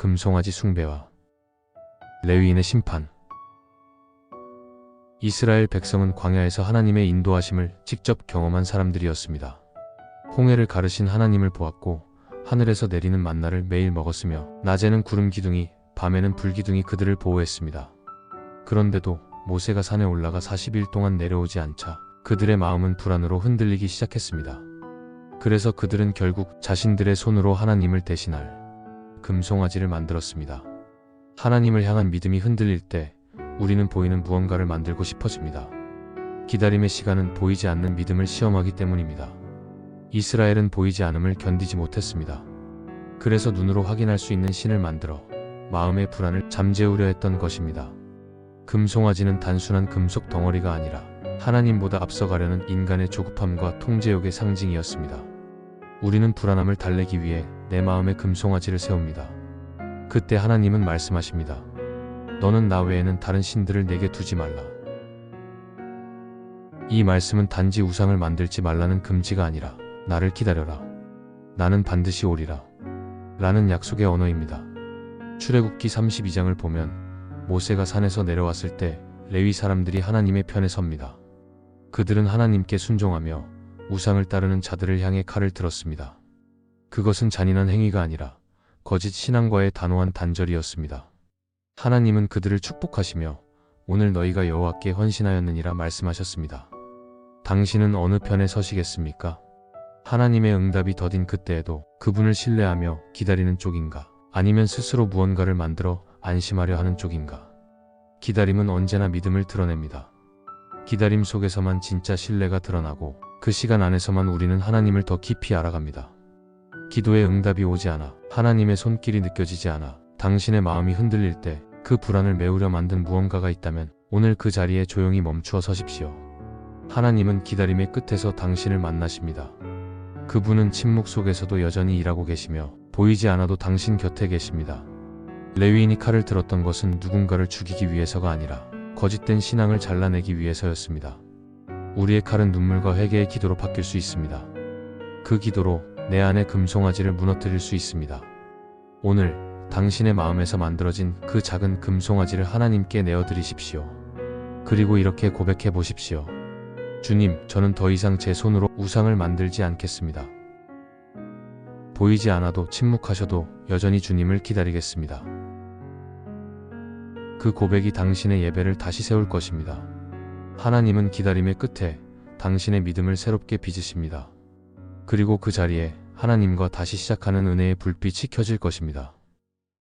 금송아지 숭배와 레위인의 심판 이스라엘 백성은 광야에서 하나님의 인도하심을 직접 경험한 사람들이었습니다. 홍해를 가르신 하나님을 보았고 하늘에서 내리는 만나를 매일 먹었으며 낮에는 구름 기둥이 밤에는 불 기둥이 그들을 보호했습니다. 그런데도 모세가 산에 올라가 40일 동안 내려오지 않자 그들의 마음은 불안으로 흔들리기 시작했습니다. 그래서 그들은 결국 자신들의 손으로 하나님을 대신할 금송아지를 만들었습니다. 하나님을 향한 믿음이 흔들릴 때 우리는 보이는 무언가를 만들고 싶어집니다. 기다림의 시간은 보이지 않는 믿음을 시험하기 때문입니다. 이스라엘은 보이지 않음을 견디지 못했습니다. 그래서 눈으로 확인할 수 있는 신을 만들어 마음의 불안을 잠재우려 했던 것입니다. 금송아지는 단순한 금속 덩어리가 아니라 하나님보다 앞서가려는 인간의 조급함과 통제욕의 상징이었습니다. 우리는 불안함을 달래기 위해 내 마음에 금송아지를 세웁니다. 그때 하나님은 말씀하십니다. 너는 나 외에는 다른 신들을 내게 두지 말라. 이 말씀은 단지 우상을 만들지 말라는 금지가 아니라 나를 기다려라. 나는 반드시 오리라. 라는 약속의 언어입니다. 출애굽기 32장을 보면 모세가 산에서 내려왔을 때 레위 사람들이 하나님의 편에 섭니다. 그들은 하나님께 순종하며 우상을 따르는 자들을 향해 칼을 들었습니다. 그것은 잔인한 행위가 아니라 거짓 신앙과의 단호한 단절이었습니다. 하나님은 그들을 축복하시며 오늘 너희가 여호와께 헌신하였느니라 말씀하셨습니다. 당신은 어느 편에 서시겠습니까? 하나님의 응답이 더딘 그때에도 그분을 신뢰하며 기다리는 쪽인가? 아니면 스스로 무언가를 만들어 안심하려 하는 쪽인가? 기다림은 언제나 믿음을 드러냅니다. 기다림 속에서만 진짜 신뢰가 드러나고 그 시간 안에서만 우리는 하나님을 더 깊이 알아갑니다. 기도의 응답이 오지 않아 하나님의 손길이 느껴지지 않아 당신의 마음이 흔들릴 때 그 불안을 메우려 만든 무언가가 있다면 오늘 그 자리에 조용히 멈추어 서십시오. 하나님은 기다림의 끝에서 당신을 만나십니다. 그분은 침묵 속에서도 여전히 일하고 계시며 보이지 않아도 당신 곁에 계십니다. 레위인이 칼을 들었던 것은 누군가를 죽이기 위해서가 아니라 거짓된 신앙을 잘라내기 위해서였습니다. 우리의 칼은 눈물과 회개의 기도로 바뀔 수 있습니다. 그 기도로 내 안의 금송아지를 무너뜨릴 수 있습니다. 오늘 당신의 마음에서 만들어진 그 작은 금송아지를 하나님께 내어드리십시오. 그리고 이렇게 고백해 보십시오. 주님, 저는 더 이상 제 손으로 우상을 만들지 않겠습니다. 보이지 않아도 침묵하셔도 여전히 주님을 기다리겠습니다. 그 고백이 당신의 예배를 다시 세울 것입니다. 하나님은 기다림의 끝에 당신의 믿음을 새롭게 빚으십니다. 그리고 그 자리에 하나님과 다시 시작하는 은혜의 불빛이 켜질 것입니다.